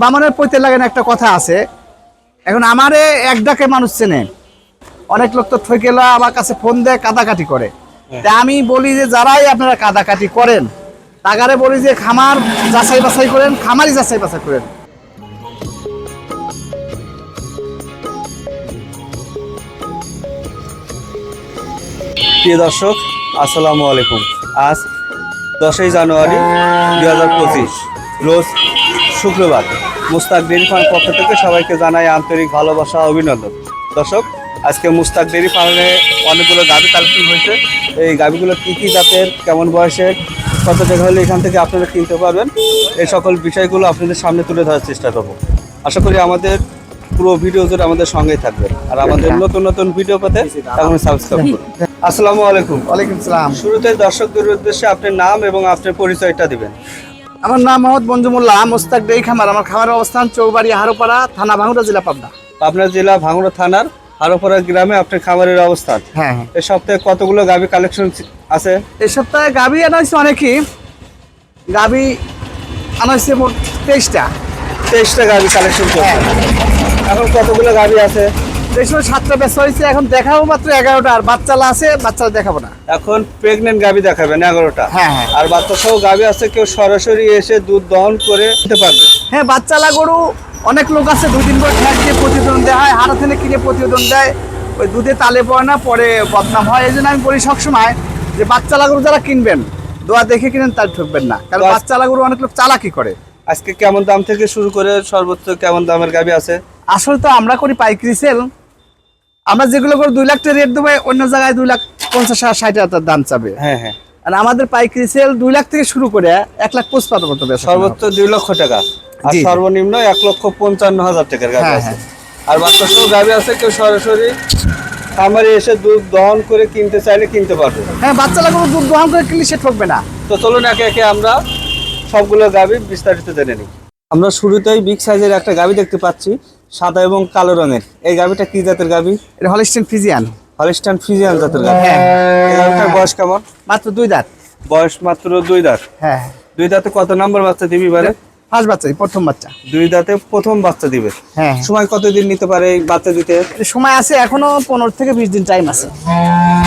বামনের পৈতে লাগেন একটা কথা আছে। এখন আমারে এক ডাকে মানুষ চেনে। অনেক লোক তো ঠকেলা আমার কাছে ফোন দেয় কাদাকাটি করে। তা আমি বলি যে যারাই আপনারা কাদাকাটি করেন তাগারে বলি যে খামার যাচাই বাছাই করেন খামারই যাচাই বাছাই করেন। প্রিয় দর্শক আসসালামু আলাইকুম। আজ দশই জানুয়ারি দুই হাজার পঁচিশ রোজ শুক্রবার। মুস্তাক ডেরি ফার্ম পক্ষ থেকে সবাইকে জানাই আন্তরিক ভালোবাসা অভিনন্দন। দর্শক আজকে মুস্তাক ডেরি ফার্মে অনেকগুলো গাভি কালেকশন হয়েছে। এই গাভিগুলো কী কী জাতের কেমন বয়সের কত টাকা হলে এখান থেকে আপনারা কিনতে পারবেন? এই সকল বিষয়গুলো আপনাদের সামনে তুলে ধরার চেষ্টা করব। আশা করি আমাদের পুরো ভিডিও জুড়ে আমাদের সঙ্গেই থাকবেন। আর আমাদের নতুন নতুন ভিডিও পেতে এখন সাবস্ক্রাইব করুন। আসসালামু আলাইকুম। ওয়ালাইকুম সালাম। শুরুতে দর্শকদের উদ্দেশ্যে আপনার নাম এবং আপনার পরিচয়টা দিবেন। আমার নাম মোহাম্মদ মঞ্জুমুল্লাহ মোস্তাক ডেই খামার। আমার খামারের অবস্থান চৌবাড়ি হারোপাড়া থানা ভাঙুরা জেলা পাবনা। আপনার জেলা ভাঙড়া থানার হারোপাড়া গ্রামে আপনার খামারের অবস্থান। হ্যাঁ হ্যাঁ। এই সপ্তাহে কতগুলো গাভি কালেকশন আছে? এই সপ্তাহে গাভি আনা হয়েছে অনেকই। গাভি আনা হয়েছে মোট তেইশটা। তেইশটা গাভি কালেকশন হ্যাঁ। করছে এখন কতগুলো গাভি আছে? এই সময় সাতটা বেচা হয়েছে এখন দেখাবো মাত্র এগারোটা আর বাচ্চালা আছে বাচ্চালা দেখাবো না। এখন প্রেগনেন্ট গাভি দেখাবেন এগারোটা। হ্যাঁ, হ্যাঁ। আর বাচ্চা সহ গাভি আছে কেউ সরাসরি এসে দুধ দহন করে নিতে পারবে। হ্যাঁ বাচ্চালা গরু অনেক লোক আছে দুই দিন করে ঠ্যাক দিয়ে প্রতিবেদন দেওয়া হয় হারা থেকে কিনে প্রতিবেদন দেয় ওই দুধে তালে পড়ে না পরে বদনাম হয় এই জন্য আমি বলি সবসময় যে বাচ্চালা গরু যারা কিনবেন দোয়া দেখে কিনেন তার ঠকবেন না। কারণ বাচ্চালা গরু অনেক লোক চালাকি করে। আজকে কেমন দাম থেকে শুরু করে সর্বোচ্চ কেমন দামের গাবি আছে? আসলে তো আমরা করি পাইকারি সেল আমরা যেগুলো করে দুই লাখ টাকা রেট দেবো অন্য জায়গায় দুই লাখ পঞ্চাশ ষাট হাজার দাম চাবে। হ্যাঁ হ্যাঁ। আর আমাদের পাইকারি সেল দুই লাখ থেকে শুরু করে এক লাখ পঁচপান্ন পর্যন্ত সর্বোচ্চ দুই লক্ষ টাকা। আর সর্বনিম্ন এক লক্ষ পঞ্চান্ন হাজার টাকার গাভি হ্যাঁ, আছে। আর বাচ্চা সহ গাভি আছে কেউ সরাসরি খামারে এসে দুধ দহন করে কিনতে চাইলে কিনতে পারবে। হ্যাঁ বাচ্চা লাগবে দুধ দহন করে কিনলে সে ঠকবে না। তো চলুন একে একে আমরা সবগুলো গাভি বিস্তারিত জেনে নিই। আমরা শুরুতেই বিগ সাইজের একটা গাভি দেখতে পাচ্ছি। সাদা এবং কালো রঙের। এই গাভিটা কি জাতের গাভি? এটা হলিস্টেন ফিজিয়ান হলিস্টান ফিজিয়ান জাতের গাভি। হ্যাঁ। এই গাভিটার বয়স কেমন? মাত্র দুই দাঁত। বয়স মাত্র দুই দাঁত। হ্যাঁ। দুই দাঁতে কত নম্বর বাচ্চা দিবি পারে ফার্স্ট বাচ্চা প্রথম বাচ্চা। দুই দাঁতে প্রথম বাচ্চা দিবে। হ্যাঁ। সময় কতদিন নিতে পারে এই বাচ্চা দিতে? সময় আছে এখনও পনেরো থেকে বিশ দিন টাইম আছে।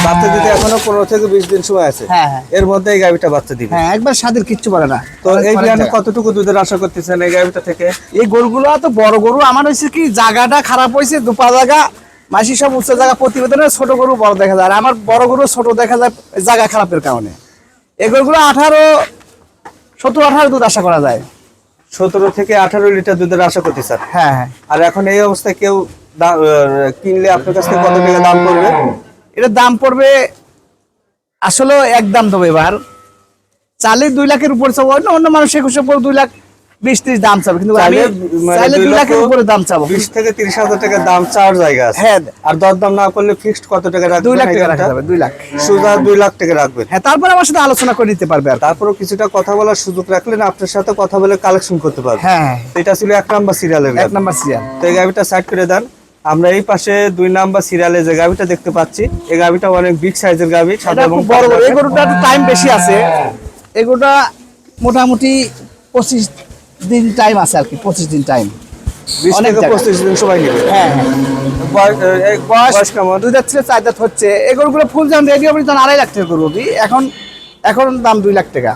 বাচ্চা দিতে এখনও পনেরো থেকে বিশ দিন সময় আছে। হ্যাঁ হ্যাঁ। এর মধ্যে এই গাভিটা বাচ্চা দিবে। হ্যাঁ একবার স্বাদের কিচ্ছু বলে না। তো এই বিয়ানে কতটুকু দুধের আশা করতেছেন এই গাভিটা থেকে? এই গরুগুলো তো বড় গরু। আমার হয়েছে কি জায়গাটা খারাপ হয়েছে দুপা জায়গা মাসি সব উচ্চ জায়গা প্রতিবেদনে ছোট গরু বড় দেখা যায়। আর আমার বড় গরু ছোট দেখা যায় জায়গা খারাপের কারণে। এই গরুগুলো আঠারো সতেরো আঠারো দুধ আশা করা যায়। সতেরো থেকে আঠারো লিটার দুধের আশা করতেছেন হ্যাঁ হ্যাঁ। আর এখন এই অবস্থায় কেউ কিনলে আপনার কাছ থেকে কত টাকা দাম পড়বে এটার দাম পড়বে আসলে এক দাম দেবো এবার। চালে দুই লাখের উপরে চাবো অন্য অন্য মানুষ একুশে পর দুই লাখ বিশ ত্রিশ দাম চাবে কিন্তু আমি চাইলে মানে দুই লাখের উপরে দাম চাবো। বিশ থেকে তিরিশ হাজার টাকা দাম জায়গা আছে। হ্যাঁ। আর দরদাম না করলে ফিক্সড কত টাকা রাখবেন দুই লাখ টাকা রাখা যাবে দুই লাখ। সোজা দুই লাখ টাকা রাখবেন। হ্যাঁ তারপরে আমার সাথে আলোচনা করে নিতে পারবে আর কি। কিছুটা কথা বলার সুযোগ রাখলেন আপনার সাথে কথা বলে কালেকশন করতে পারবে হ্যাঁ। এটা ছিল এক নাম্বার সিরিয়ালের এক নাম্বার সিরিয়াল তো এই গাভিটা সাইড করে দেন। আমরা এই পাশে দুই নাম্বার সিরিয়ালে যে গাভিটা দেখতে পাচ্ছি এই গাভিটা অনেক বিগ সাইজের গাভি সাদা এবং খুব বড় এই গরুটা টাইম বেশি আছে। এই গরুটা মোটামুটি পঁচিশ দিন টাইম আছে আর কি পঁচিশ দিন টাইম অনেক পঁচিশ দিন নেবে। হ্যাঁ হ্যাঁ। বয়স- এই বয়স কেমন? দুই দাঁত ছিল চার দাঁত হচ্ছে। এই গরুগুলো ফুল দাম রেডি হবে তখন আড়াই লাখ টাকা এখন এখন দাম দুই লাখ টাকা।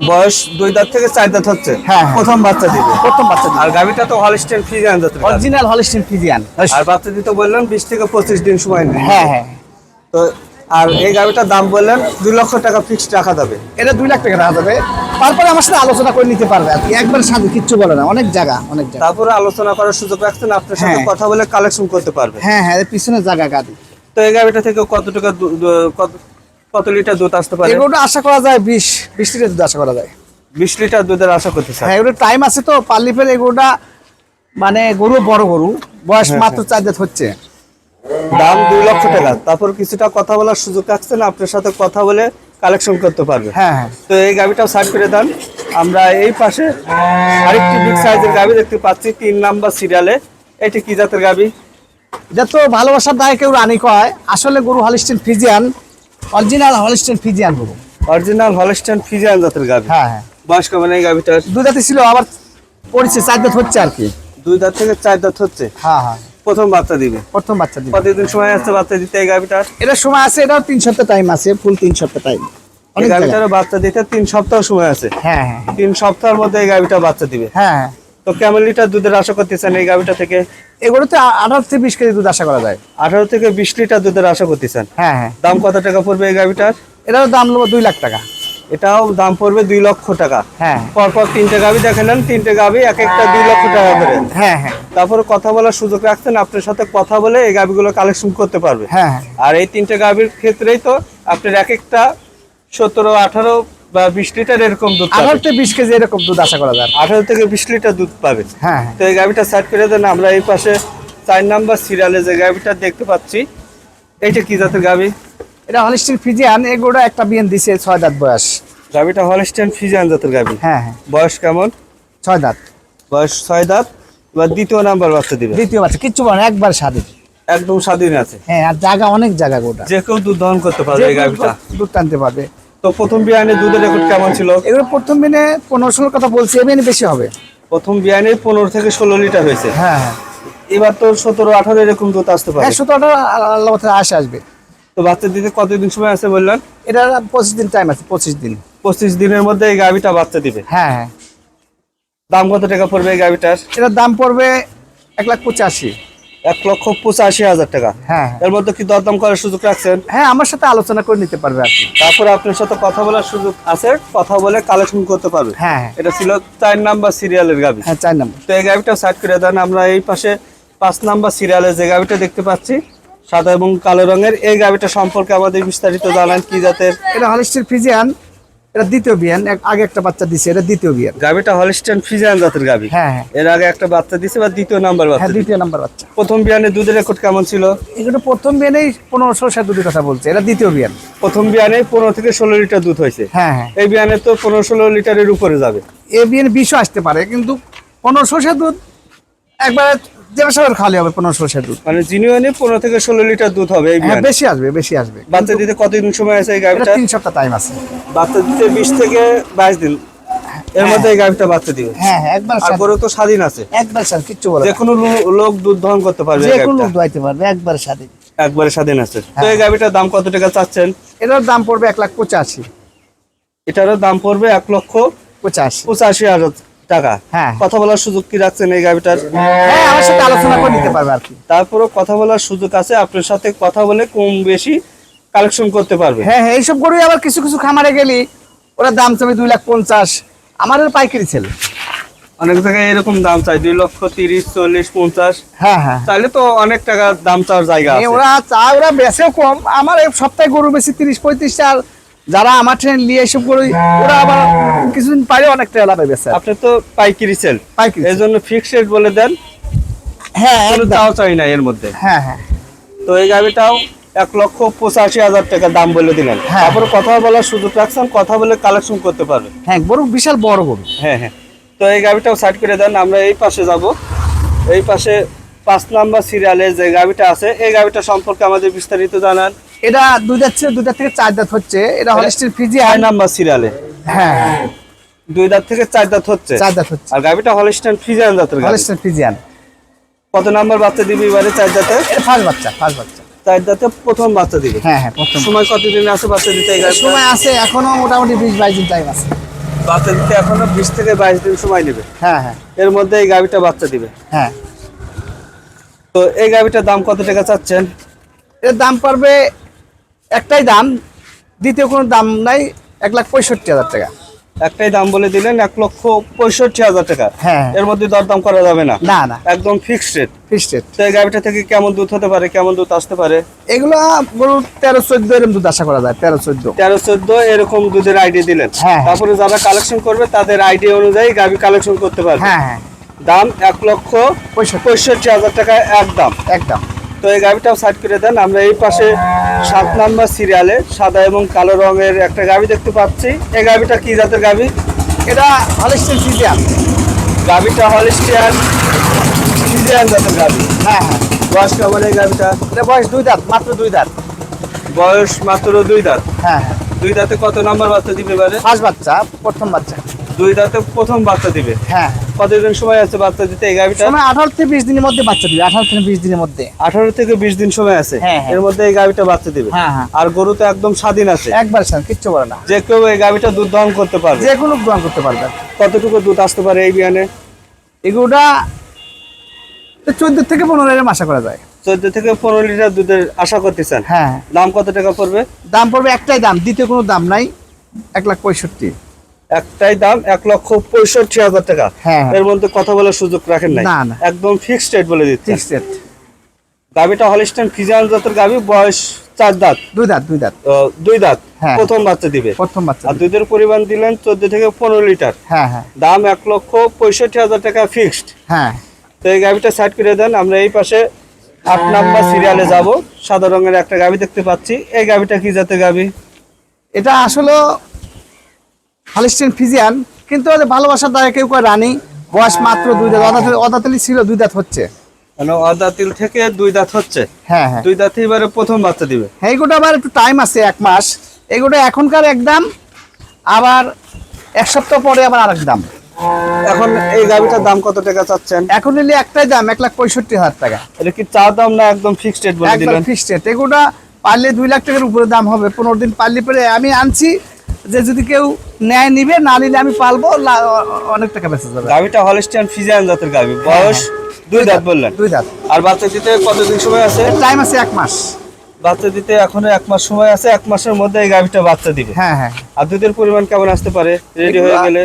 বয়স দুই দাঁত থেকে চার দাঁত হচ্ছে। হ্যাঁ, হ্যাঁ। প্রথম বাচ্চা দিবে। প্রথম বাচ্চা আর গাভিটা তো হলস্টেন ফ্রিজিয়ান জাতের অরিজিনাল হলিস্টিন ফিজিয়ান আর বাচ্চা দিতে বললেন বিশ থেকে পঁচিশ দিন সময় নেবে হ্যাঁ হ্যাঁ। তো আর এই গাভিটার দাম বললেন দুই লক্ষ টাকা ফিক্সড রাখা যাবে। এটা দুই লাখ টাকা রাখা যাবে। তারপরে আমার সাথে আলোচনা করে নিতে পারবে আপনি একবার সাথে কিচ্ছু বলে না। অনেক জায়গা অনেক জায়গা। তারপরে আলোচনা করার সুযোগ রাখছেন আপনার সাথে হ্যাঁ। কথা বলে কালেকশন করতে পারবে। হ্যাঁ হ্যাঁ পিছনে জায়গা গাড়ি। তো এই গাভিটা থেকে কত টাকা কত কত লিটার দুধ আসতে পারে? এগুলোটা আশা করা যায় বিশ বিশ লিটার দুধ আশা করা যায়। বিশ লিটার দুধের আশা করতে হ্যাঁ এগুলো টাইম আছে তো পাল্লিপের এগুলোটা মানে গরু বড় গরু বয়স হ্যাঁ, মাত্র চার দাঁত হচ্ছে। দাম দুই লক্ষ টাকা। তারপর কিছুটা কথা বলার সুযোগ রাখছেন আপনার সাথে কথা বলে কালেকশন করতে পারবে। হ্যাঁ হ্যাঁ। তো এই গাভিটাও সাইড করে দেন। আমরা এই পাশে আরেকটি বিগ সাইজের গাভি দেখতে পাচ্ছি তিন নাম্বার সিরিয়ালে এটি কি জাতের গাভি এটা তো ভালোবাসার দায় কেউ রানি কয়। আসলে গরু Holstein Friesian original Holstein Friesian গরু। অরিজিনাল হলস্টেন ফিজিয়ান জাতের গাভি। হ্যাঁ হ্যাঁ। বয়স কেমন এই গাভিটার? দুই দাঁতে ছিল আবার পড়ছে চার দাঁত হচ্ছে আর কি। দুই দাঁত থেকে চার দাঁত হচ্ছে? হ্যাঁ হ্যাঁ। প্রথম বাচ্চা দিবে? প্রথম বাচ্চা দিবে। কতদিন সময় আসছে বাচ্চা দিতে এই গাভিটার? এটার সময় আছে এটাও তিন সপ্তাহ টাইম আছে ফুল তিন সপ্তাহ টাইম এই গাভিটারও বাচ্চা দিতে তিন সপ্তাহ সময় আছে। হ্যাঁ হ্যাঁ। তিন সপ্তাহের মধ্যে এই গাভিটা বাচ্চা দিবে? হ্যাঁ হ্যাঁ। তো কেমন লিটার দুধের আশা করতেছেন এই গাভিটা থেকে? এগুলোতে আঠারো থেকে বিশ কেজি দুধ আশা করা যায়। আঠারো থেকে বিশ লিটার দুধের আশা করতেছেন? হ্যাঁ হ্যাঁ। দাম কত টাকা পড়বে এই গাভিটার? এটার দাম নেব দুই লাখ টাকা। এটাও দাম পড়বে দুই লক্ষ টাকা। হ্যাঁ। পরপর তিনটে গাভি দেখালেন তিনটে গাভি এক একটা দুই লক্ষ টাকা করে। হ্যাঁ হ্যাঁ। তারপরে কথা বলার সুযোগ রাখছেন আপনার সাথে কথা বলে এই গাভিগুলো কালেকশন করতে পারবে। হ্যাঁ হ্যাঁ। আর এই তিনটে গাভির ক্ষেত্রেই তো আপনার এক একটা সতেরো আঠারো বা বিশ লিটার এরকম দুধ আঠারো পাবে থেকে বিশ কেজি এরকম দুধ আশা করা যায়। আঠারো থেকে বিশ লিটার দুধ পাবে হ্যাঁ হ্যাঁ। তো এই গাভিটা সাইড করে দেন আমরা এই পাশে চার নাম্বার সিরিয়ালে যে গাভিটা দেখতে পাচ্ছি এইটা কি জাতের গাভি? এটা হলিস্টিন ফিজিয়ান এগুলো একটা বিয়েন দিছে ছয় দাঁত বয়স। গাভিটা হলস্টেন ফিজিয়ান জাতের গাভি। হ্যাঁ হ্যাঁ। বয়স কেমন? ছয় দাঁত। বয়স ছয় দাঁত। এবার দ্বিতীয় নাম্বার বাচ্চা দিবে দ্বিতীয় বাচ্চা কিচ্ছু বলে একবার স্বাধীন। একদম স্বাধীন আছে। হ্যাঁ আর জায়গা অনেক জায়গা গোটা। যে কেউ দুধ দহন করতে পারবে এই গাভিটা। দুধ টানতে পারবে। তো প্রথম বিয়ানে দুধের রেকর্ড কেমন ছিল? এগুলো প্রথম দিনে পনেরো ষোলোর কথা বলছি এমনি বেশি হবে। প্রথম বিয়ানে পনেরো থেকে ষোলো লিটার হয়েছে। হ্যাঁ হ্যাঁ। এবার তো সতেরো আঠারো এরকম দুধ আসতে পারে। একশো টাকা আল্লাহ তাআলা আসে আসবে। তো বাচ্চা দিতে কতদিন সময় আছে বললেন? এটা পঁচিশ দিন টাইম আছে পঁচিশ দিন। পঁচিশ দিনের মধ্যে এই গাভিটা বাচ্চা দিবে। হ্যাঁ হ্যাঁ। দাম কত টাকা পড়বে এই গাভিটার? এটার দাম পড়বে এক লাখ পঁচাশি। এক লক্ষ পঁচাশি হাজার টাকা। হ্যাঁ। হ্যাঁ। এর মধ্যে কি দরদাম করার সুযোগ রাখছেন? হ্যাঁ আমার সাথে আলোচনা করে নিতে পারবে তারপরে আপনার সাথে কথা বলার সুযোগ আছে কথা বলে কালেকশন করতে পারবে। হ্যাঁ এটা ছিল চার নাম্বার সিরিয়ালের হ্যাঁ চার নম্বর। তো এই সাইড করে দেন আমরা এই পাশে পাঁচ নাম্বার সিরিয়ালের যে গাভিটা দেখতে পাচ্ছি সাদা এবং কালো রঙের এই গাভিটা সম্পর্কে আমাদের বিস্তারিত জানান কি জাতের? এটা হলিস্টিন ফিজিয়ান এটা দ্বিতীয় বিয়ান আগে একটা বাচ্চা দিছে এটা দ্বিতীয় বিয়ান। গাভিটা হলিস্টেন ফিজিয়ান জাতের গাভি। হ্যাঁ হ্যাঁ। এর আগে একটা বাচ্চা দিছে বা দ্বিতীয় নাম্বার হ্যাঁ বাচ্চা দিছে। দ্বিতীয় নাম্বার বাচ্চা। প্রথম বিয়ানে দুধের রেকর্ড কেমন ছিল? এগুলো প্রথম বিয়ানেই পনেরো ষোলো সাত দুটি কথা বলছে এটা দ্বিতীয় বিয়ান। প্রথম বিয়ানে পনেরো থেকে ষোলো লিটার দুধ হয়েছে। হ্যাঁ হ্যাঁ। এই বিয়ানে তো পনেরো ষোলো লিটারের উপরে যাবে। এ বিয়ান বিষও আসতে পারে কিন্তু পনেরো ষোলো দুধ একবার সবার খালি হবে পনেরো ষোলো দুধ। মানে জিনিয়নে পনেরো থেকে ষোলো লিটার দুধ হবে হ্যাঁ বেশি আসবে বেশি আসবে। বাচ্চা দিতে কতদিন সময় আছে এই গাভিটা? তিন সপ্তাহ টাইম আছে। বাচ্চা দিতে বিশ থেকে বাইশ দিন। এর মধ্যে এই গাভিটা বাচ্চা দিবে। হ্যাঁ হ্যাঁ একবার স্বাধীন। তো স্বাধীন আছে। একবার স্যার কিচ্ছু বলে যে কোনো লোক দুধ দহন করতে পারবে যে কোনো লোক দোয়াইতে পারবে একবার স্বাধীন। একবারে স্বাধীন আছে। তো হ্যাঁ। এই গাভিটার দাম কত টাকা চাচ্ছেন? এটার দাম পড়বে এক লাখ পঁচাশি। এটারও দাম পড়বে এক লক্ষ পঁচাশি। পঁচাশি হাজার। টাকা। হ্যাঁ। কথা বলার সুযোগ কি রাখছেন এই গাভিটার হ্যাঁ আমার সাথে আলোচনা করে নিতে পারবে আর কি। তারপরও কথা বলার সুযোগ আছে আপনার সাথে কথা বলে কম বেশি কালেকশন করতে পারবে। হ্যাঁ হ্যাঁ এইসব গরুই আবার কিছু কিছু খামারে গেলি ওরা দাম চাবে দুই লাখ পঞ্চাশ। আমাদের পাইকারি ছেলে। অনেক জায়গায় এরকম দাম চাই দুই লক্ষ তিরিশ চল্লিশ পঞ্চাশ। হ্যাঁ হ্যাঁ। চাইলে তো অনেক টাকা দাম চাওয়ার জায়গা ওরা চায় ওরা বেচেও কম। আমার এই সপ্তাহে গরু বেশি তিরিশ পঁয়ত্রিশ আর যারা আমার ট্রেন নিয়ে এসব গরু ওরা আবার কিছুদিন পারে অনেক টাকা লাভে বেচে আপনি তো পাইকারি সেল পাইকারি এই জন্য ফিক্সড রেট বলে দেন। হ্যাঁ কোনো। চাও চাই না এর মধ্যে। হ্যাঁ হ্যাঁ। তো এই গাড়িটাও এক লক্ষ পঁচাশি হাজার টাকা দাম বলে দিলেন। হ্যাঁ। তারপরে কথা বলার সুযোগ রাখছেন কথা বলে কালেকশন করতে পারবে হ্যাঁ গরু বিশাল বড় গরু। হ্যাঁ হ্যাঁ। তো এই গাড়িটাও সাইড করে দেন আমরা এই পাশে যাব। এই পাশে পাঁচ নাম্বার সিরিয়ালে যে গাড়িটা আছে এই গাড়িটা সম্পর্কে আমাদের বিস্তারিত জানান। এটা দুই দাঁত ছিল দুই দাঁত থেকে চার দাঁত হচ্ছে। এটা হলিস্টির ফিজিয়ান ছয় নাম্বার সিরিয়ালে। হ্যাঁ হ্যাঁ, দুই দাঁত থেকে চার দাঁত হচ্ছে। চার দাঁত হচ্ছে। আর গাড়িটা হলিস্টান ফিজিয়ান জাতের গাড়ি হলিস্টির ফিজিয়ান কত নাম্বার বাচ্চা দিবি এবারে চার দাঁতে? ফার্স্ট বাচ্চা ফার্স্ট বাচ্চা। চার দাঁতে প্রথম বাচ্চা দিবে। হ্যাঁ হ্যাঁ প্রথম। সময় কতদিন আছে বাচ্চা দিতে সময় আছে এখনও মোটামুটি বিশ বাইশ দিন টাইম আছে। বাচ্চা দিতে এখনও বিশ থেকে বাইশ দিন সময় নেবে। হ্যাঁ হ্যাঁ। এর মধ্যে এই গাভিটা বাচ্চা দিবে। হ্যাঁ। তো এই গাভিটার দাম কত টাকা চাচ্ছেন? এর দাম পড়বে একটাই দাম দ্বিতীয় কোনো দাম নাই এক লাখ পঁয়ষট্টি হাজার টাকা। একটাই দাম বলে দিলেন এক লক্ষ পঁয়ষট্টি হাজার টাকা। হ্যাঁ। এর মধ্যে দরদাম করা যাবে না। না না। একদম ফিক্সড রেট ফিক্সড রেট তো এই গাভিটা থেকে কেমন দুধ হতে পারে কেমন দুধ আসতে পারে? এগুলো গরু তেরো চোদ্দ এরকম দুধ আশা করা যায় তেরো চোদ্দ। তেরো চোদ্দ এরকম দুধের আইডি দিলেন। হ্যাঁ। তারপরে যারা কালেকশন করবে তাদের আইডি অনুযায়ী গাভি কালেকশন করতে পারবে। হ্যাঁ হ্যাঁ। দাম এক লক্ষ পঁয়ষট্টি হাজার টাকা একদম। একদম। তো এই গাভিটাও সাইড করে দেন। আমরা এই পাশে সাত নাম্বার সিরিয়ালে সাদা এবং কালো রঙের একটা গাভি দেখতে পাচ্ছি। এই গাভিটা কি জাতের গাভি এটা হলিস্টিন ফিজিয়ান গাভিটা হলিস্টিয়ান ফিজিয়ান জাতের গাভি হ্যাঁ হ্যাঁ। বয়স কেমন এই গাভিটা এটা বয়স দুই দাঁত মাত্র দুই দাঁত। বয়স মাত্র দুই দাঁত? হ্যাঁ হ্যাঁ। দুই দাঁতে কত নাম্বার বাচ্চা দিবে এবারে? ফার্স্ট বাচ্চা প্রথম বাচ্চা। দুই দাঁতে প্রথম বাচ্চা দিবে? হ্যাঁ। কতদিন সময় আছে বাচ্চা দিতে এই গাভিটা? সময় আঠারো থেকে বিশ দিনের মধ্যে বাচ্চা দিবে আঠারো থেকে বিশ দিনের মধ্যে। আঠারো থেকে বিশ দিন সময় আছে? হ্যাঁ, হ্যাঁ। এর মধ্যে এই গাভিটা বাচ্চা দিবে? হ্যাঁ আর গরু তো একদম স্বাধীন আছে? একবার স্যার কিচ্ছু বলে না। যে কেউ এই গাভিটা দুধ দহন করতে পারবে? যে কোনো গ্রহণ করতে পারবে। কতটুকু দুধ আসতে পারে এই বিয়ানে? এগুলোটা চোদ্দ থেকে পনেরো এরকম আশা করা যায়। চোদ্দ থেকে পনেরো লিটার দুধের আশা করতেছেন? হ্যাঁ। দাম কত টাকা পড়বে? দাম পড়বে একটাই দাম দ্বিতীয় কোনো দাম নাই এক লাখ পঁয়ষট্টি। একটাই দাম এক লক্ষ পঁয়ষট্টি হাজার টাকা। হ্যাঁ, হ্যাঁ। এর মধ্যে কথা বলার সুযোগ রাখেন নাই। একদম ফিক্সড রেট বলে দিচ্ছে। ফিক্সড রেট গাভিটা হলিস্টান ফিজিয়ান জাতের গাভি বয়স চার দাঁত। দুই দাঁত দুই দাঁত। দুই দাঁত। হ্যাঁ। প্রথম বাচ্চা দিবে। প্রথম বাচ্চা আর দুধের পরিমাণ দিলেন চোদ্দ থেকে পনেরো লিটার। হ্যাঁ হ্যাঁ। দাম এক লক্ষ পঁয়ষট্টি হাজার টাকা ফিক্সড হ্যাঁ। তো এই গাভিটা সাইড করে দেন আমরা এই পাশে আট নাম্বার সিরিয়ালে যাব। সাদা রঙের একটা গাভি দেখতে পাচ্ছি। এই গাভিটা কি জাতের গাভি? এটা আসলে হলিস্টিন ফিজিয়ান কিন্তু ওদের ভালোবাসার দ্বারা কেউ কয় রানী বয়স মাত্র দুই দাঁত অদাতলি অদাতলি ছিল দুই দাঁত হচ্ছে। মানে অদাতিল থেকে দুই দাঁত হচ্ছে। হ্যাঁ হ্যাঁ। দুই দাঁতে এবারে প্রথম বাচ্চা দিবে। হ্যাঁ এগুলো আবার একটু টাইম আছে এক মাস। এগুলো এখনকার একদম আবার এক সপ্তাহ পরে আবার আরেক দাম। এখন এই গাভিটার দাম কত টাকা চাচ্ছেন? এখন নিলে একটাই দাম এক লাখ পঁয়ষট্টি হাজার টাকা। এটা কি চা দাম না একদম ফিক্সড রেট বলে দিলেন? ফিক্সড রেট এগুলো পারলে দুই লাখ টাকার উপরে দাম হবে পনেরো দিন পারলে পরে আমি আনছি যে যদি কেউ নেয় নিবে না নিলে আমি পালবো অনেক টাকা বেঁচে যাবে। গাভিটা হলিস্টিয়ান ফিজিয়ান জাতের গাভি। বয়স দুই দাঁত বললেন। দুই দাঁত। আর বাচ্চা দিতে কতদিন সময় আছে? টাইম আছে এক মাস। বাচ্চা দিতে এখনও এক মাস সময় আছে এক মাসের মধ্যে এই গাভিটা বাচ্চা দিবে। হ্যাঁ হ্যাঁ। আর দুধের পরিমাণ কেমন আসতে পারে? রেডি হয়ে গেলে?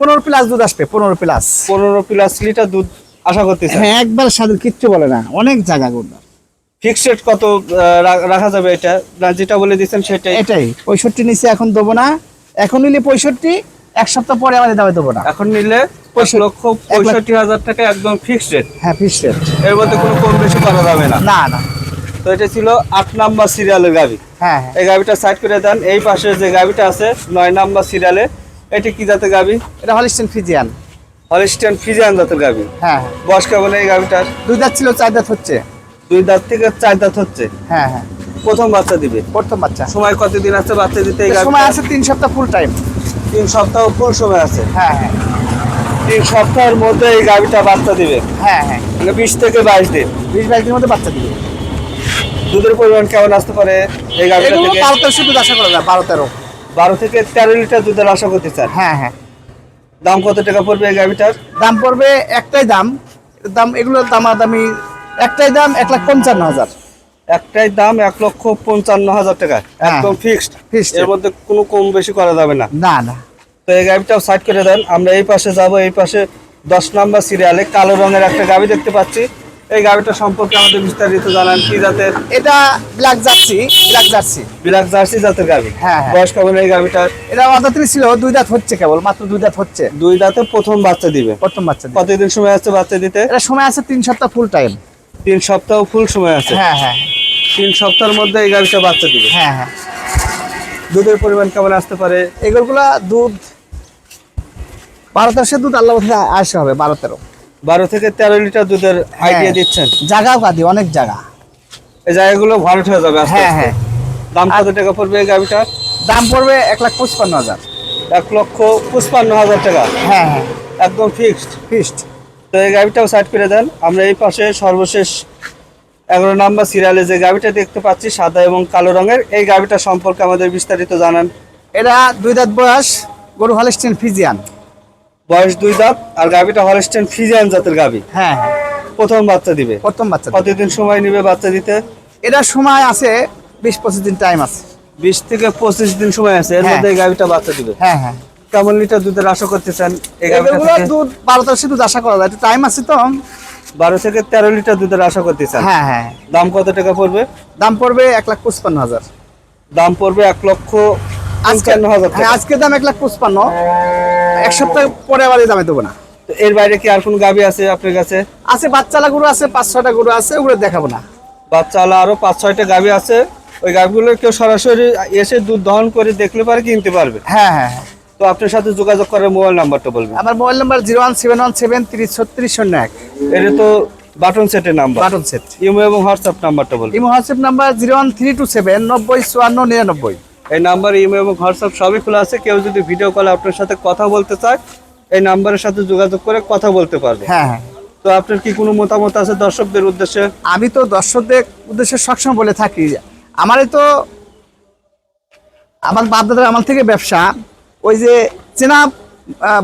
পনেরো প্লাস দুধ আসবে পনেরো প্লাস পনেরো প্লাস লিটার দুধ আশা করতেছেন হ্যাঁ একবার সাধু কিচ্ছু বলে না। অনেক জায়গা গুলো ফিক্সড কত রাখা যাবে এটা? না যেটা বলে দিচ্ছেন সেটাই। এটাই পঁয়ষট্টি নিচে এখন দেবো না। এখন নিলে পঁয়ষট্টি এক সপ্তাহ পরে আমাদের দামে দেবো না। এখন নিলে লক্ষ পঁয়ষট্টি হাজার টাকা একদম ফিক্সড রেট হ্যাঁ ফিক্সড রেট এর মধ্যে কোনো কম বেশি করা যাবে না। না না। তো এটা ছিল আট নাম্বার সিরিয়ালের গাভি হ্যাঁ হ্যাঁ। এই গাভিটা সাইড করে দেন। এই পাশে যে আছে নয় নাম্বার সিরিয়ালে এটি কি জাতের গাভি এটা হলিস্টেন ফিজিয়ান ফিজিয়ান জাতের গাভি হ্যাঁ হ্যাঁ। বয়স কেমন এই গাভিটার দুই দাঁত ছিল চার দাঁত হচ্ছে। দুই দাঁত থেকে চার দাঁত হচ্ছে? হ্যাঁ হ্যাঁ। প্রথম বাচ্চা দিবে? প্রথম বাচ্চা। সময় কতদিন আছে বাচ্চা দিতে? এই সময় আছে তিন সপ্তাহ ফুল টাইম তিন সপ্তাহ ফুল সময় আছে? হ্যাঁ হ্যাঁ। তিন সপ্তাহের মধ্যে এই গাভিটা বাচ্চা দিবে? হ্যাঁ হ্যাঁ। মানে বিশ থেকে বাইশ দিন। বিশ বাইশ দিনের মধ্যে বাচ্চা দিবে। দুধের পরিমাণ কেমন আসতে পারে এই গাভিটা থেকে? বারো আশা করা যায় বারো তেরো। বারো থেকে তেরো লিটার দুধের আশা করতে চান? হ্যাঁ হ্যাঁ। দাম কত টাকা পড়বে এই গাভিটার? দাম পড়বে একটাই দাম। দাম এগুলোর দামাদামি একটাই দাম এক লাখ পঞ্চান্ন হাজার। একটাই দাম এক লক্ষ পঞ্চান্ন হাজার টাকা। হ্যাঁ। একদম ফিক্সড। এর মধ্যে কোনো কম বেশি করা যাবে না। না না। তো এই গাভিটাও সাইড করে দেন। আমরা এই পাশে যাব এই পাশে দশ নম্বর সিরিয়ালে কালো রঙের একটা গাড়ি দেখতে পাচ্ছি। এই গাভিটা সম্পর্কে আমাদের বিস্তারিত জানান কি জাতের? এটা black jersey black jersey black jersey জাতের গাড়ি হ্যাঁ, হ্যাঁ। বয়স কেমন এই গাড়িটা এটা অদাতরি ছিল দুই দাঁত হচ্ছে কেবল মাত্র দুই দাঁত হচ্ছে। দুই দাঁতে প্রথম বাচ্চা দিবে। প্রথম বাচ্চা দিবে। কতদিন সময় আছে বাচ্চা দিতে? এটা সময় আছে তিন সপ্তাহ ফুল টাইম তিন সপ্তাহ ফুল সময় আছে। হ্যাঁ হ্যাঁ। তিন সপ্তাহের মধ্যে এই গাভিটা বাচ্চা দিবে। হ্যাঁ হ্যাঁ। দুধের পরিমাণ কেমন আসতে পারে? এগুলোগুলা দুধ বারো তেরোশো দুধ আল্লাহ আসে হবে বারো তেরো। বারো থেকে তেরো লিটার দুধের আইডিয়া হ্যাঁ। দিচ্ছেন? জায়গাও কাদি অনেক জায়গা। এই জায়গাগুলো ভরাট হয়ে যাবে হ্যাঁ হ্যাঁ। দাম কত টাকা পড়বে এই গাভিটার দাম পড়বে এক লাখ পঁচপান্ন হাজার। এক লক্ষ পঁচপান্ন হাজার টাকা। হ্যাঁ হ্যাঁ। একদম ফিক্সড ফিস্ট তো এই গাভিটাও সাইড করে দেন। আমরা এই পাশে সর্বশেষ এগারো নাম্বার সিরিয়ালে যে গাড়িটা দেখতে পাচ্ছি সাদা এবং কালো রঙের এই গাভিটা সম্পর্কে আমাদের বিস্তারিত জানান। এটা দুই দাঁত বয়স গরু হলিস্টিন ফিজিয়ান বয়স দুই দাঁত আর গাভিটা হলস্টেন ফিজিয়ান জাতের গাভি হ্যাঁ হ্যাঁ। প্রথম বাচ্চা দিবে। প্রথম বাচ্চা। কতদিন সময় নেবে বাচ্চা দিতে? এটার সময় আছে বিশ পঁচিশ দিন টাইম আছে। বিশ থেকে পঁচিশ দিন সময় আছে এর হ্যাঁ। মধ্যে গাভিটা বাচ্চা দিবে। হ্যাঁ হ্যাঁ। কেমন লিটার দুধের আশা করতেছেন? দুধ বারো তেরোশো দুধ আশা করা যায়। টাইম আছে তো? বারো থেকে তেরো লিটার দুধের আশা করতেছেন? হ্যাঁ হ্যাঁ। দাম কত টাকা পড়বে? দাম পড়বে এক লাখ পঁচপান্ন হাজার। দাম পড়বে এক লক্ষ পঞ্চান্ন হাজার হ্যাঁ আজকে দাম এক লাখ পঁচপান্ন। এক সপ্তাহ পরে আবার এই দামে দেবো না। তো এর বাইরে কি আর কোন গাভি আছে আপনার কাছে? আছে বাচ্চালা গরু আছে পাঁচ ছটা গরু আছে ওগুলো দেখাবো না। বাচ্চা আলা আরও পাঁচ ছয়টা গাভি আছে। ওই গাভিগুলো কেউ সরাসরি এসে দুধ দহন করে দেখলে পারে কিনতে পারবে। হ্যাঁ হ্যাঁ হ্যাঁ। তো আপনার সাথে যোগাযোগ করার মোবাইল নাম্বারটা বলবেন। আমার mobile number zero one seven one seven তিরিশ ছত্রিশ শূন্য এক। এটা তো বাটন সেটের নাম্বার। Button set. ইমো এবং হোয়াটসঅ্যাপ নাম্বারটা বলবেন। Imo WhatsApp number zero one three two seven নব্বই চুয়ান্ন নিরানব্বই। এই নাম্বার ইমো এবং হোয়াটসঅ্যাপ সবই খোলা আছে। কেউ যদি ভিডিও কলে আপনার সাথে কথা বলতে চায় এই নাম্বারের সাথে যোগাযোগ করে কথা বলতে পারবে। হ্যাঁ হ্যাঁ। তো আপনার কি কোনো মতামত আছে দর্শকদের উদ্দেশ্যে? আমি তো দর্শকদের উদ্দেশ্যে সবসময় বলে থাকি আমারই তো আমার বাপদাদার আমার থেকে ব্যবসা ওই যে চেনা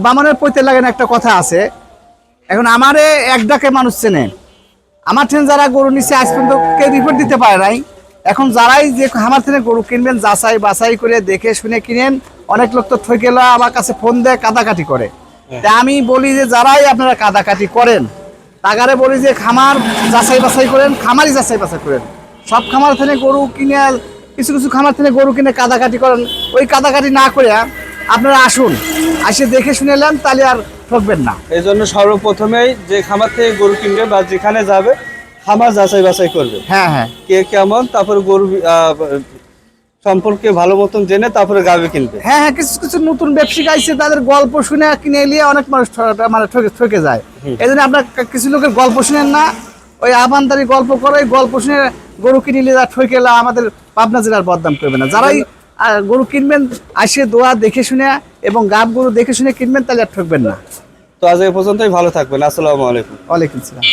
বামনের পৈতে লাগানো একটা কথা আছে। এখন আমারে এক ডাকে মানুষ চেনে। আমার থেকে যারা গরু নিচ্ছে আজ পর্যন্ত কেউ রিপোর্ট দিতে পারে নাই। এখন যারাই যে আমার থেকে গরু কিনবেন যাচাই বাছাই করে দেখে শুনে কিনেন অনেক লোক তো ঠকেলা আমার কাছে ফোন দেয় কাদাকাটি করে। তা আমি বলি যে যারাই আপনারা কাদাকাটি করেন তাগারে বলি যে খামার যাচাই বাছাই করেন খামারই যাচাই বাছাই করেন। সব খামার থেকে গরু কিনে কিছু কিছু খামার থেকে গরু কিনে কাদাকাটি করেন। ওই কাদাকাটি না করে আপনারা আসুন আসে দেখে শুনে নেন তাহলে আর ঠকবেন না। এই জন্য সর্বপ্রথমেই যে খামার থেকে গরু কিনবে বা যেখানে যাবে খামার যাচাই বাছাই করবে। হ্যাঁ হ্যাঁ। কে কেমন তারপরে গরু সম্পর্কে ভালো মতন জেনে তারপরে গাবে কিনবে। হ্যাঁ হ্যাঁ কিছু কিছু নতুন ব্যবসায়ী আইছে তাদের গল্প শুনে কিনে নিয়ে অনেক মানুষ মানে ঠকে ঠকে যায়। এই জন্য আপনার কিছু লোকের গল্প শুনেন না ওই আবানদারি গল্প করে গল্প শুনে গরু কিনে নিয়ে যা ঠকে এলা আমাদের পাবনা জেলার বদনাম করবে না। যারাই গরু কিনবেন আসে দোয়া দেখে শুনে এবং গাব গরু দেখে শুনে কিনবেন তাহলে আর ঠকবেন না। তো আজ এ পর্যন্তই ভালো থাকবেন। আসসালামু আলাইকুম। ওয়ালাইকুম সালাম।